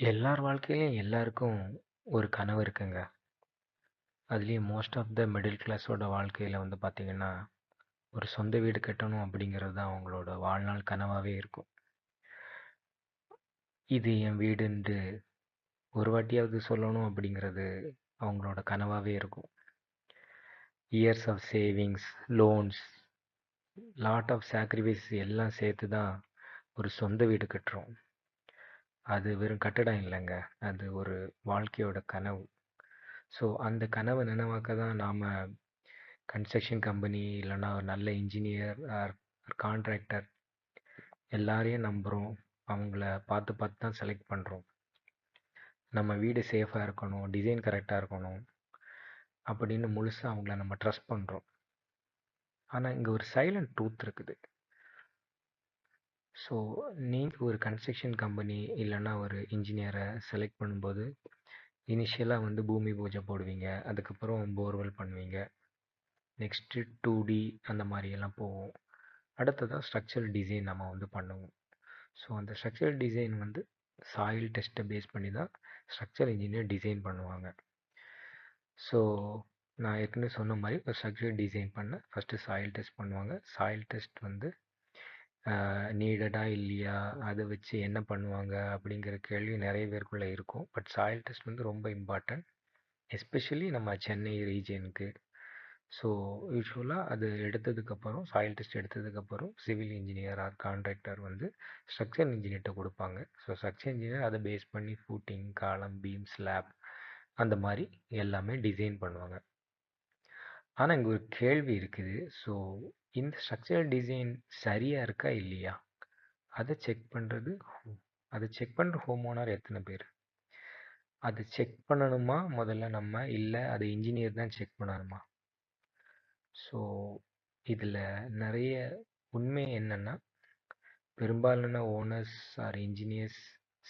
எல்லார் வாழ்க்கையிலையும் எல்லாருக்கும் ஒரு கனவு இருக்குங்க. அதுலேயும் மோஸ்ட் ஆஃப் த மிடில் கிளாஸோட வாழ்க்கையில வந்து பார்த்தீங்கன்னா, ஒரு சொந்த வீடு கட்டணும் அப்படிங்கிறது தான் அவங்களோட வாழ்நாள் கனவாவே இருக்கும். இது என் வீடுன்ட்டு ஒரு வாட்டியாவது சொல்லணும் அப்படிங்கிறது அவங்களோட கனவாவே இருக்கும். Years of savings, loans, lot of sacrifice எல்லாம் சேர்த்து தான் ஒரு சொந்த வீடு கட்டுறோம். அது வெறும் கட்டடம் இல்லைங்க. அது ஒரு வாழ்க்கையோட கனவு. ஸோ அந்த கனவை நனவாக்க தான் நாம் கன்ஸ்ட்ரக்ஷன் கம்பெனி இல்லைன்னா ஒரு நல்ல இன்ஜினியர் ஆர் கான்ட்ராக்டர் எல்லாரையும் நம்புகிறோம். அவங்கள பார்த்து பார்த்து தான் செலக்ட் பண்ணுறோம். நம்ம வீடு சேஃபாக இருக்கணும், டிசைன் கரெக்டாக இருக்கணும் அப்படின்னு முழுசாக அவங்கள நம்ம ட்ரஸ்ட் பண்ணுறோம். ஆனால் இங்கே ஒரு சைலண்ட் ட்ரூத் இருக்குது. ஸோ நீங்கள் ஒரு கன்ஸ்ட்ரக்ஷன் கம்பெனி இல்லைன்னா ஒரு இன்ஜினியரை செலக்ட் பண்ணும்போது இனிஷியலாக வந்து பூமி பூஜை போடுவீங்க. அதுக்கப்புறம் போர்வெல் பண்ணுவீங்க. நெக்ஸ்ட்டு டூ டி அந்த மாதிரியெல்லாம் போவோம். அடுத்ததாக ஸ்ட்ரக்சரல் டிசைன் நம்ம வந்து பண்ணுவோம். ஸோ அந்த ஸ்ட்ரக்சரல் டிசைன் வந்து சாயில் டெஸ்ட்டை பேஸ் பண்ணி தான் ஸ்ட்ரக்சர் இன்ஜினியர் டிசைன் பண்ணுவாங்க. ஸோ நான் ஏற்கனவே சொன்ன மாதிரி ஒரு ஸ்ட்ரக்சர் டிசைன் பண்ண ஃபஸ்ட்டு சாயில் டெஸ்ட் பண்ணுவாங்க. சாயில் டெஸ்ட் வந்து நீடடா இல்லையா அதை வச்சு என்ன பண்ணுவாங்க அப்படிங்கிற கேள்வி நிறைய பேருக்குள்ளே இருக்கும். பட் சாயில் டெஸ்ட் வந்து ரொம்ப இம்பார்ட்டன்ட். எஸ்பெஷலி நம்ம சென்னை ரீஜியனுக்கு. ஸோ யூஷுவலாக அது எடுத்ததுக்கப்புறம் சாயில் டெஸ்ட் எடுத்ததுக்கப்புறம் சிவில் இன்ஜினியர் ஆர் கான்ட்ராக்டர் வந்து ஸ்ட்ரக்சர் இன்ஜினியர்கிட்ட கொடுப்பாங்க. ஸோ ஸ்ட்ரக்சர் இன்ஜினியர் அதை பேஸ் பண்ணி ஃபூட்டிங், காலம், பீம், ஸ்லாப் அந்த மாதிரி எல்லாமே டிசைன் பண்ணுவாங்க. ஆனால் இங்கே ஒரு கேள்வி இருக்குது. ஸோ இந்த ஸ்ட்ரக்சரல் டிசைன் சரியாக இருக்கா இல்லையா? அதை செக் பண்ணுறது அதை செக் பண்ணுற ஹோம் ஓனர் எத்தனை பேர்? அதை செக் பண்ணணுமா? முதல்ல நம்ம? இல்லை அது இன்ஜினியர் தான் செக் பண்ணணுமா? ஸோ இதில் நிறைய உண்மை என்னென்னா பெரும்பாலான owners or engineers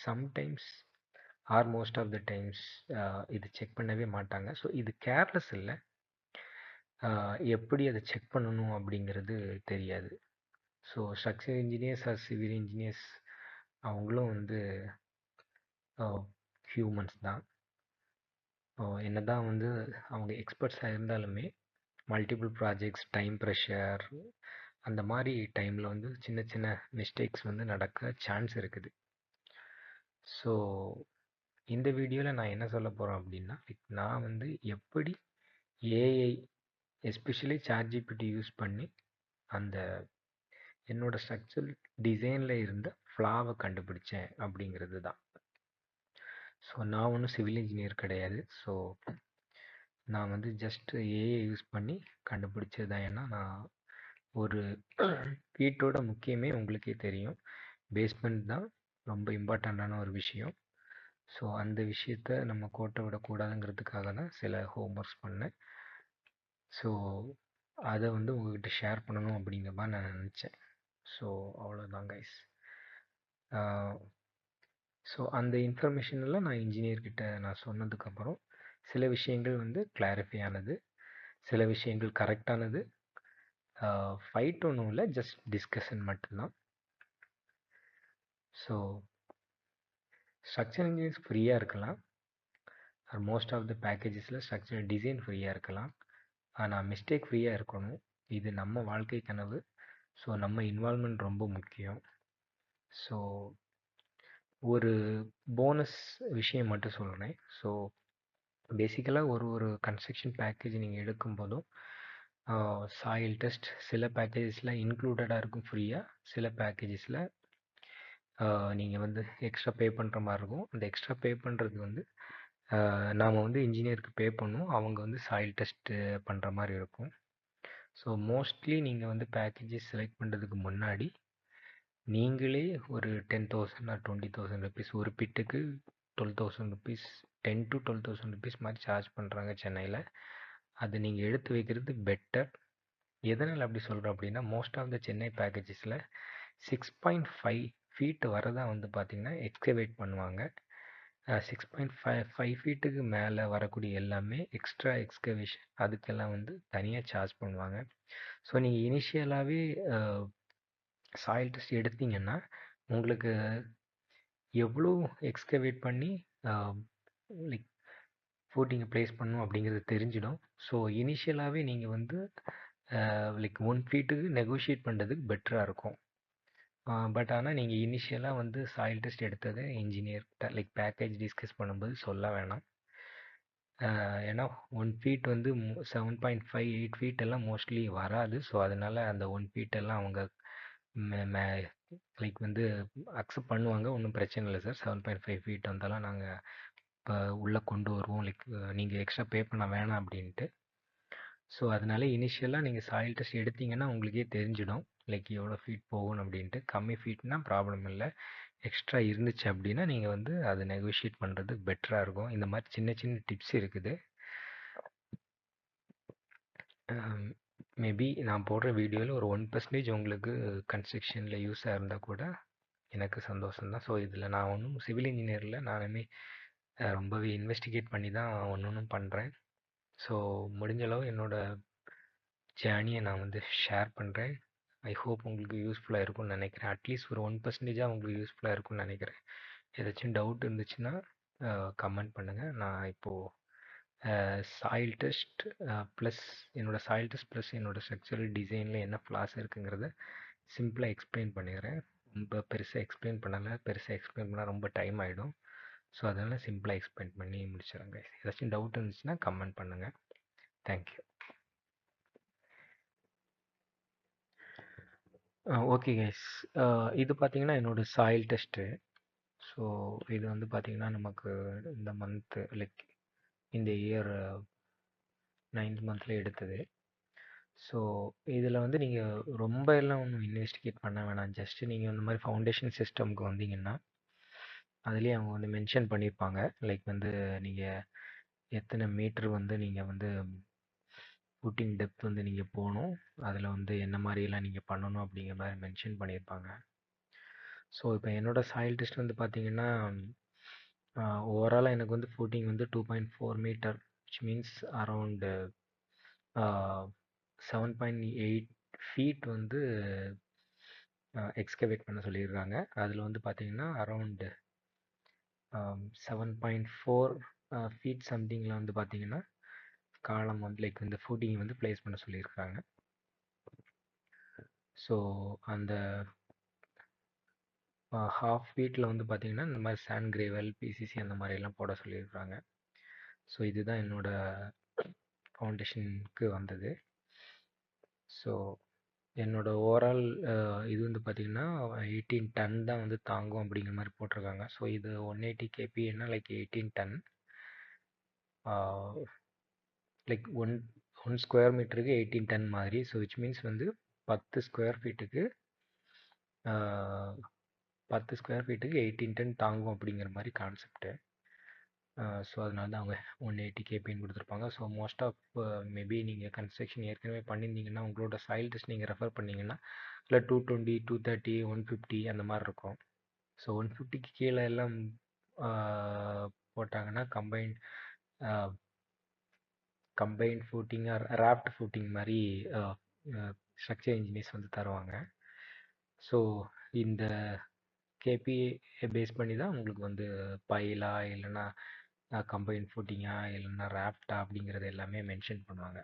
sometimes or most of the times இது செக் பண்ணவே மாட்டாங்க. ஸோ இது கேர்லெஸ் இல்லை. எப்படி அதை செக் பண்ணணும் அப்படிங்கிறது தெரியாது. So structure engineers or civil engineers அவங்களும் வந்து ஹியூமன்ஸ் தான். என்ன தான் வந்து அவங்க எக்ஸ்பர்ட்ஸாக இருந்தாலுமே மல்டிபிள் ப்ராஜெக்ட்ஸ் டைம் ப்ரெஷர் அந்த மாதிரி டைமில் வந்து சின்ன சின்ன மிஸ்டேக்ஸ் வந்து நடக்க சான்ஸ் இருக்குது. ஸோ இந்த வீடியோவில் நான் என்ன சொல்ல போகிறேன் அப்படின்னா நான் வந்து எப்படி ஏஐ எஸ்பெஷலி சாட்ஜிபிடி யூஸ் பண்ணி அந்த என்னோடய ஸ்ட்ரக்சர் டிசைனில் இருந்த ஃப்ளாவை கண்டுபிடிச்சேன் அப்படிங்கிறது தான். ஸோ நான் ஒன்றும் சிவில் இன்ஜினியர் கிடையாது. ஸோ நான் வந்து ஜஸ்ட் ஏஐ யூஸ் பண்ணி கண்டுபிடிச்சது தான். ஏன்னா நான் ஒரு வீட்டோட முக்கியமே உங்களுக்கே தெரியும். பேஸ்மெண்ட் தான் ரொம்ப இம்பார்ட்டண்ட்டான ஒரு விஷயம். ஸோ அந்த விஷயத்த நம்ம கோட்டை விடக்கூடாதுங்கிறதுக்காக தான் சில ஹோம்ஒர்க்ஸ் பண்ணேன். ஸோ அதை வந்து உங்கள்கிட்ட ஷேர் பண்ணணும் அப்படிங்கிற மாதிரி நான் நினச்சேன். ஸோ அவ்வளோதான் கைஸ். ஸோ அந்த இன்ஃபர்மேஷனெல்லாம் நான் இன்ஜினியர்கிட்ட நான் சொன்னதுக்கப்புறம் சில விஷயங்கள் வந்து கிளாரிஃபை ஆனது சில விஷயங்கள் கரெக்டானது ஃபைட் ஒன்றும் இல்லை ஜஸ்ட் டிஸ்கஷன் மட்டும்தான். ஸோ ஸ்ட்ரக்சர் இன்ஜினியர்ஸ் ஃப்ரீயாக இருக்கலாம். மோஸ்ட் ஆஃப் த பேக்கேஜஸில் ஸ்ட்ரக்சர் டிசைன் ஃப்ரீயாக இருக்கலாம். ஆனால் மிஸ்டேக் ஃப்ரீயாக இருக்கணும். இது நம்ம வாழ்க்கை கனவு. ஸோ நம்ம இன்வால்மெண்ட் ரொம்ப முக்கியம். ஸோ ஒரு போனஸ் விஷயம் மட்டும் சொல்கிறேன் ஸோ பேசிக்கலாக ஒரு ஒரு கன்ஸ்ட்ரக்ஷன் பேக்கேஜ் நீங்கள் எடுக்கும்போதும் சாயில் டெஸ்ட் சில பேக்கேஜஸில் இன்க்ளூடடாக இருக்கும் ஃப்ரீயாக சில பேக்கேஜஸில் நீங்கள் வந்து எக்ஸ்ட்ரா பே பண்ணுற மாதிரி இருக்கும். அந்த எக்ஸ்ட்ரா பே பண்ணுறது வந்து நாம் வந்து இன்ஜினியருக்கு பே பண்ணுவோம் அவங்க வந்து சாயில் டெஸ்ட்டு பண்ணுற மாதிரி இருக்கும். ஸோ மோஸ்ட்லி நீங்கள் வந்து பேக்கேஜஸ் செலக்ட் பண்ணுறதுக்கு முன்னாடி நீங்களே ஒரு ten thousand or twenty thousand rupees ஒரு பிட்டுக்கு twelve thousand rupees ten to twelve thousand rupees மாதிரி சார்ஜ் பண்ணுறாங்க சென்னையில். அது நீங்கள் எடுத்து வைக்கிறது பெட்டர். எதனால் அப்படி சொல்கிறோம் அப்படின்னா மோஸ்ட் ஆஃப் த சென்னை பேக்கேஜஸில் சிக்ஸ் பாயிண்ட் ஃபைவ் ஃபீட் வரதான் வந்து பார்த்திங்கன்னா எக்ஸ்கவேட் பண்ணுவாங்க. சிக்ஸ் பாயிண்ட் ஃபைவ் ஃபைவ் ஃபீட்டுக்கு மேலே வரக்கூடிய எல்லாமே எக்ஸ்ட்ரா எக்ஸ்கவேஷன் அதுக்கெல்லாம் வந்து தனியாக சார்ஜ் பண்ணுவாங்க. ஸோ நீங்கள் இனிஷியலாகவே சாயில் டெஸ்ட் எடுத்தீங்கன்னா உங்களுக்கு எவ்வளோ எக்ஸ்கவேட் பண்ணி லைக் ஃபூட்டிங்கை ப்ளேஸ் பண்ணணும் அப்படிங்கிறது தெரிஞ்சிடும். ஸோ இனிஷியலாகவே நீங்கள் வந்து லைக் ஒன் ஃபீட்டுக்கு நெகோஷியேட் பண்ணுறதுக்கு பெட்டராக இருக்கும். பட் ஆனால் நீங்கள் இனிஷியலாக வந்து சாயில் டெஸ்ட் எடுத்ததை இன்ஜினியர் லைக் பேக்கேஜ் டிஸ்கஸ் பண்ணும்போது சொல்ல வேணாம். ஏன்னா ஒன் ஃபீட் வந்து seven point five eight feet எல்லாம் மோஸ்ட்லி வராது. ஸோ அதனால் அந்த ஒன் ஃபீட் எல்லாம் அவங்க லைக் வந்து அக்செப்ட் பண்ணுவாங்க. ஒன்றும் பிரச்சனை இல்லை sir. Seven point five feet வந்தாலும் நாங்கள் இப்போ உள்ளே கொண்டு வருவோம். லைக் நீங்கள் எக்ஸ்ட்ரா பே பண்ண வேணாம் அப்படின்ட்டு. ஸோ அதனால இனிஷியலாக நீங்கள் சாயில் டெஸ்ட் எடுத்தீங்கன்னா உங்களுக்கே தெரிஞ்சிடும். லைக் எவ்வளோ ஃபீட் போகணும் அப்படின்ட்டு. கம்மி ஃபீட்னா ப்ராப்ளம் இல்லை. எக்ஸ்ட்ரா இருந்துச்சு அப்படின்னா நீங்கள் வந்து அதை நெகோஷியேட் பண்ணுறது பெட்டராக இருக்கும். இந்த மாதிரி சின்ன சின்ன டிப்ஸ் இருக்குது. மேபி நான் போடுற வீடியோவில் ஒரு ஒன் பர்சன்டேஜ் உங்களுக்கு கன்ஸ்ட்ரக்ஷனில் யூஸாக இருந்தால் கூட எனக்கு சந்தோஷம்தான் ஸோ இதில் நான் ஒன்றும் சிவில் இன்ஜினியரில் நானுமே ரொம்பவே இன்வெஸ்டிகேட் பண்ணி தான் ஒன்று ஒன்றும் பண்ணுறேன் ஸோ முடிஞ்ச அளவு என்னோடய ஜேர்னியை நான் வந்து ஷேர் பண்ணுறேன் ஐ ஹோப் உங்களுக்கு யூஸ்ஃபுல்லாக இருக்கும்னு நினைக்கிறேன். அட்லீஸ்ட் ஒரு ஒன் பர்சன்டேஜாக உங்களுக்கு யூஸ்ஃபுல்லாக இருக்கும்னு நினைக்கிறேன். ஏதாச்சும் டவுட் இருந்துச்சுன்னா கமெண்ட் பண்ணுங்கள் நான் இப்போது சாயில் டெஸ்ட் ப்ளஸ் என்னோடய சாயில் டெஸ்ட் ப்ளஸ் என்னோடய ஸ்ட்ரக்சரல் டிசைனில் என்ன ஃப்ளாஸ் இருக்குங்கிறத சிம்பிளாக எக்ஸ்பிளைன் பண்ணிடுறேன். ரொம்ப பெருசாக எக்ஸ்பிளைன் பண்ணலை. பெருசாக எக்ஸ்பிளைன் பண்ணால் ரொம்ப டைம் ஆகிடும் ஸோ அதனால் சிம்பிளாக எக்ஸ்பிளைன் பண்ணி முடிச்சிடுறேங்க ஏதாச்சும் டவுட் இருந்துச்சுன்னா கமெண்ட் பண்ணுங்கள் தேங்க்யூ ஓகே கைஸ் இது பார்த்தீங்கன்னா என்னோடய சாயில் டெஸ்ட்டு ஸோ இது வந்து பார்த்திங்கன்னா நமக்கு இந்த மந்த்து லைக் இந்த இயர் நைன்த் மந்தில் எடுத்தது. ஸோ இதில் வந்து நீங்கள் ரொம்ப எல்லாம் ஒன்றும் இன்வெஸ்டிகேட் பண்ண வேணாம். ஜஸ்ட்டு நீங்கள் இந்த மாதிரி ஃபவுண்டேஷன் சிஸ்டம்க்கு வந்தீங்கன்னா அதுலேயே அவங்க வந்து மென்ஷன் பண்ணியிருப்பாங்க லைக் வந்து நீங்கள் எத்தனை மீட்ரு வந்து நீங்கள் வந்து ஃபுட்டிங் டெப்த் வந்து நீங்கள் போகணும். அதில் வந்து என்ன மாதிரியெல்லாம் நீங்கள் பண்ணணும் அப்படிங்கிற மாதிரி மென்ஷன் பண்ணியிருப்பாங்க ஸோ இப்போ என்னோடய சாயில் டெஸ்ட் வந்து பார்த்தீங்கன்னா ஓவராலாக எனக்கு வந்து ஃபுட்டிங் வந்து two point four meter which means around seven point eight feet வந்து எக்ஸ்கவேட் பண்ண சொல்லியிருக்காங்க. அதில் வந்து பார்த்தீங்கன்னா around seven point four feet சம்திங்கில் வந்து பார்த்தீங்கன்னா காலம் வந்து லைக் இந்த ஃபுட்டிங் வந்து ப்ளேஸ் பண்ண சொல்லியிருக்காங்க. ஸோ அந்த ஹாஃப் ஃபீட்டில் வந்து பார்த்திங்கன்னா இந்த மாதிரி சாண்ட் கிரேவல் பிசிசி அந்த மாதிரிலாம் போட சொல்லியிருக்காங்க. ஸோ இதுதான் என்னோடய ஃபவுண்டேஷனுக்கு வந்தது. ஸோ என்னோட ஓவரால் இது வந்து பார்த்திங்கன்னா எயிட்டீன் டன் தான் வந்து தாங்கும் அப்படிங்கிற மாதிரி போட்டிருக்காங்க. ஸோ இது one eighty கேபின்னா like eighteen ton like one one square மீட்டருக்கு எயிட்டீன் டன் மாதிரி. ஸோ விச் மீன்ஸ் வந்து பத்து ஸ்கொயர் ஃபீட்டுக்கு பத்து ஸ்கொயர் ஃபீட்டுக்கு எயிட்டீன் டன் தாங்கும் அப்படிங்கிற மாதிரி கான்செப்ட்டு ஸோ அதனால தான் அவங்க ஒன் எயிட்டி கேபின்னு கொடுத்துருப்பாங்க. ஸோ மோஸ்ட் ஆஃப் மேபி நீங்கள் கன்ஸ்ட்ரக்ஷன் ஏற்கனவே பண்ணியிருந்தீங்கன்னா உங்களோட சாயில் டெஸ்ட் நீங்கள் ரெஃபர் பண்ணிங்கன்னா இல்லை two twenty two thirty one fifty அந்த மாதிரி இருக்கும். ஸோ ஒன் ஃபிஃப்டிக்கு கீழே எல்லாம் போட்டாங்கன்னா combine combine footing or raft footing மாதிரி ஸ்ட்ரக்சர் இன்ஜினியர்ஸ் வந்து தருவாங்க. ஸோ இந்த கேபிஏ பேஸ் பண்ணி தான் உங்களுக்கு வந்து பைலா இல்லைன்னா கம்பைன் ஃபுட்டிங்கா இல்லைன்னா ராப்டா அப்படிங்கிறது எல்லாமே மென்ஷன் பண்ணுவாங்க.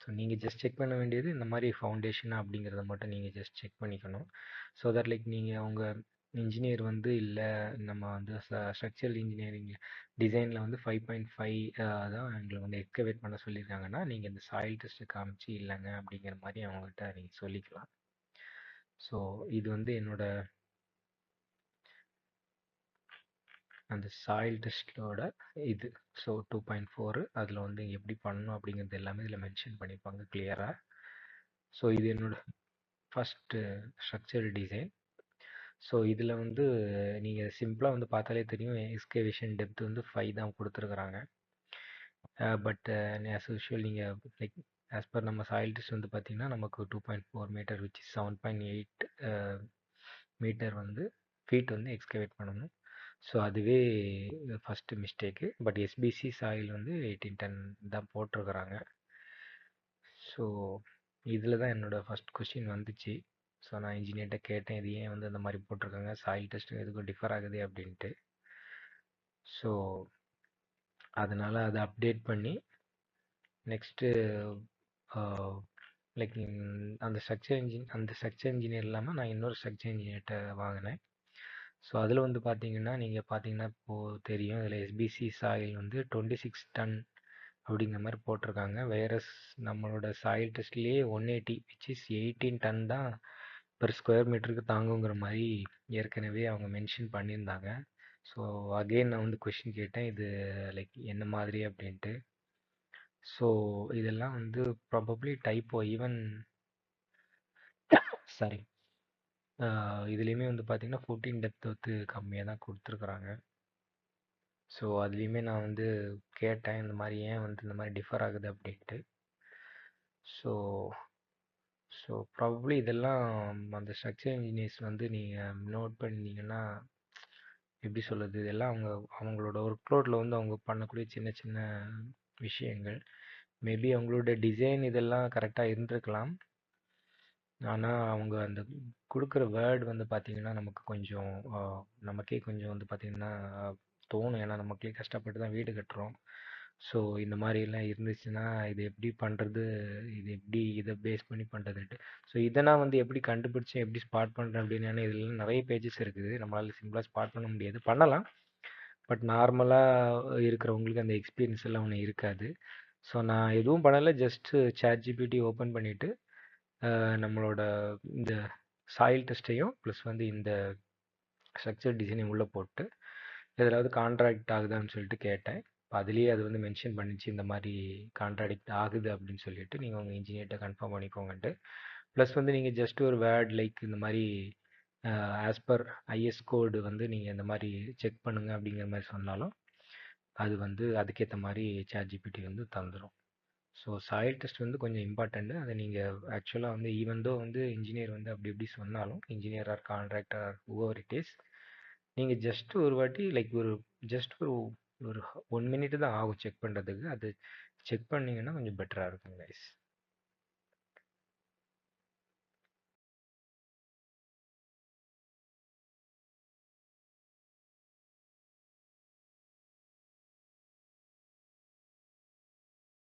ஸோ நீங்கள் ஜஸ்ட் செக் பண்ண வேண்டியது இந்த மாதிரி ஃபவுண்டேஷனா அப்படிங்கிறத மட்டும் நீங்கள் ஜஸ்ட் செக் பண்ணிக்கணும். ஸோ தட் லைக் நீங்கள் உங்கள் இன்ஜினியர் வந்து இல்லை நம்ம வந்து ஸ்ட்ரக்சரல் இன்ஜினியரிங் டிசைனில் வந்து ஃபைவ் பாயிண்ட் ஃபைவ் தான் எங்களை வந்து எக்ஸ்கவேட் பண்ண சொல்லியிருக்காங்கன்னா நீங்கள் இந்த சாயில் டெஸ்ட்டு காமிச்சு இல்லைங்க அப்படிங்கிற மாதிரி அவங்ககிட்ட நீங்கள் சொல்லிக்கலாம். ஸோ இது வந்து என்னோட அந்த சாயில் டெஸ்ட்டோட இது. ஸோ டூ பாயிண்ட் ஃபோரு அதில் வந்து எப்படி பண்ணணும் அப்படிங்கிறது எல்லாமே இதில் மென்ஷன் பண்ணியிருப்பாங்க கிளியராக ஸோ இது என்னோடய ஃபஸ்ட்டு ஸ்ட்ரக்சர் டிசைன் ஸோ இதில் வந்து நீங்கள் சிம்பிளாக வந்து பார்த்தாலே தெரியும் எக்ஸ்கேவேஷன் டெப்த் வந்து ஃபைவ் தான் கொடுத்துருக்குறாங்க. பட் ஆஸ் யூஷுவல் நீங்கள் லைக் ஆஸ் பர் நம்ம சாயில் டெஸ்ட் வந்து பார்த்திங்கன்னா நமக்கு two point four meter which seven point eight meter வந்து ஃபீட் வந்து எக்ஸ்கவேட் பண்ணணும். ஸோ அதுவே first mistake. But SBC soil வந்து எயிட்டீன் டென் தான் போட்டிருக்கிறாங்க. ஸோ இதில் தான் என்னோடய ஃபஸ்ட் கொஷின் வந்துச்சு. ஸோ நான் இன்ஜினியர்கிட்ட கேட்டேன் இது ஏன் வந்து அந்த மாதிரி போட்டிருக்காங்க? சாயில் டெஸ்ட்டு எதுக்கும் டிஃபர் ஆகுது அப்படின்ட்டு. ஸோ அதனால் அதை அப்டேட் பண்ணி நெக்ஸ்ட்டு லைக் அந்த ஸ்ட்ரக்சர் இன்ஜின் அந்த ஸ்ட்ரக்சர் இன்ஜினியர் இல்லாமல் நான் இன்னொரு ஸ்ட்ரக்சர் இன்ஜினியர்கிட்ட வாங்கினேன். ஸோ அதில் வந்து பார்த்தீங்கன்னா நீங்கள் பார்த்தீங்கன்னா இப்போது தெரியும். இதில் எஸ்பிசி சாயில் வந்து டுவெண்ட்டி சிக்ஸ் டன் அப்படிங்கிற மாதிரி போட்டிருக்காங்க. வேறஸ் நம்மளோட soil டெஸ்ட்லேயே one eighty which is eighteen ton தான் பெர் ஸ்கொயர் மீட்டருக்கு தாங்குங்கிற மாதிரி ஏற்கனவே அவங்க மென்ஷன் பண்ணியிருந்தாங்க. ஸோ அகெயின் நான் வந்து கொஷின் கேட்டேன். இது லைக் என்ன மாதிரி அப்படின்ட்டு. ஸோ இதெல்லாம் வந்து ப்ராபப்ளி டைப்போ ஈவன் சாரி இதுலேயுமே வந்து பார்த்தீங்கன்னா ஃபோர்டீன் டெப்த் வந்து கம்மியாக தான் கொடுத்துருக்குறாங்க. ஸோ அதுலேயுமே நான் வந்து கேட்டேன் இந்த மாதிரி ஏன் வந்து இந்த மாதிரி டிஃபர் ஆகுது அப்படின்ட்டு. ஸோ ஸோ ப்ராபப்ளி இதெல்லாம் அந்த ஸ்ட்ரக்சர் இன்ஜினியர்ஸ் வந்து நீங்கள் நோட் பண்ணிங்கன்னா எப்படி சொல்கிறது இதெல்லாம் அவங்க அவங்களோட ஒர்க் லோடில் வந்து அவங்க பண்ணக்கூடிய சின்ன சின்ன விஷயங்கள். மேபி அவங்களோட டிசைன் இதெல்லாம் கரெக்டாக இருந்திருக்கலாம். ஆனால் அவங்க அந்த கொடுக்குற வேர்ட் வந்து பார்த்திங்கன்னா நமக்கு கொஞ்சம் நமக்கே கொஞ்சம் வந்து பார்த்திங்கன்னா தோணும். ஏன்னா நமக்கே கஷ்டப்பட்டு தான் வீடு கட்டுறோம். ஸோ இந்த மாதிரிலாம் இருந்துச்சுன்னா இது எப்படி பண்ணுறது இது எப்படி இதை பேஸ் பண்ணி பண்ணுறதுன்ட்டு ஸோ இதை நான் வந்து எப்படி கண்டுபிடிச்சேன்? எப்படி ஸ்பாட் பண்ணுறேன் அப்படின்னு இதில் நிறைய பேஜஸ் இருக்குது. நம்மளால் சிம்பிளாக ஸ்பாட் பண்ண முடியாது. பண்ணலாம். பட் நார்மலாக இருக்கிறவங்களுக்கு அந்த எக்ஸ்பீரியன்ஸ் எல்லாம் ஒன்று இருக்காது. ஸோ நான் எதுவும் பண்ணலை. ஜஸ்ட்டு சேட் ஜிபிடி ஓப்பன் பண்ணிவிட்டு நம்மளோட இந்த சாயில் டெஸ்ட்டையும் ப்ளஸ் வந்து இந்த ஸ்ட்ரக்சர் டிசைனையும் உள்ளே போட்டு எதாவது கான்ட்ராக்ட் ஆகுதான்னு சொல்லிட்டு கேட்டேன். இப்போ அதுலேயே அது வந்து மென்ஷன் பண்ணிச்சு இந்த மாதிரி கான்ட்ராடிக்ட் ஆகுது அப்படின்னு சொல்லிட்டு நீங்கள் உங்கள் இன்ஜினியர்கிட்ட கன்ஃபார்ம் பண்ணிக்கோங்கன்ட்டு. ப்ளஸ் வந்து நீங்கள் ஜஸ்ட் ஒரு வேர்ட் லைக் இந்த மாதிரி ஆஸ் பர் ஐஎஸ் கோடு வந்து நீங்கள் இந்த மாதிரி செக் பண்ணுங்கள் அப்படிங்கிற மாதிரி சொன்னாலும் அது வந்து அதுக்கேற்ற மாதிரி சேட் ஜிபிடி வந்து தந்துடும் ஸோ சாயில் டெஸ்ட் வந்து கொஞ்சம் இம்பார்ட்டண்ட்டு அதை நீங்கள் ஆக்சுவலாக வந்து ஈவன்தோ வந்து இன்ஜினியர் வந்து அப்படி இப்படி சொன்னாலும் engineer or contractor over it is நீங்கள் ஜஸ்ட் ஒரு வாட்டி லைக் ஒரு ஜஸ்ட் ஒரு ஒரு ஒன் மினிட் தான் ஆகும் செக் பண்ணுறதுக்கு அது செக் பண்ணிங்கன்னா கொஞ்சம் பெட்டராக இருக்கும் கைஸ்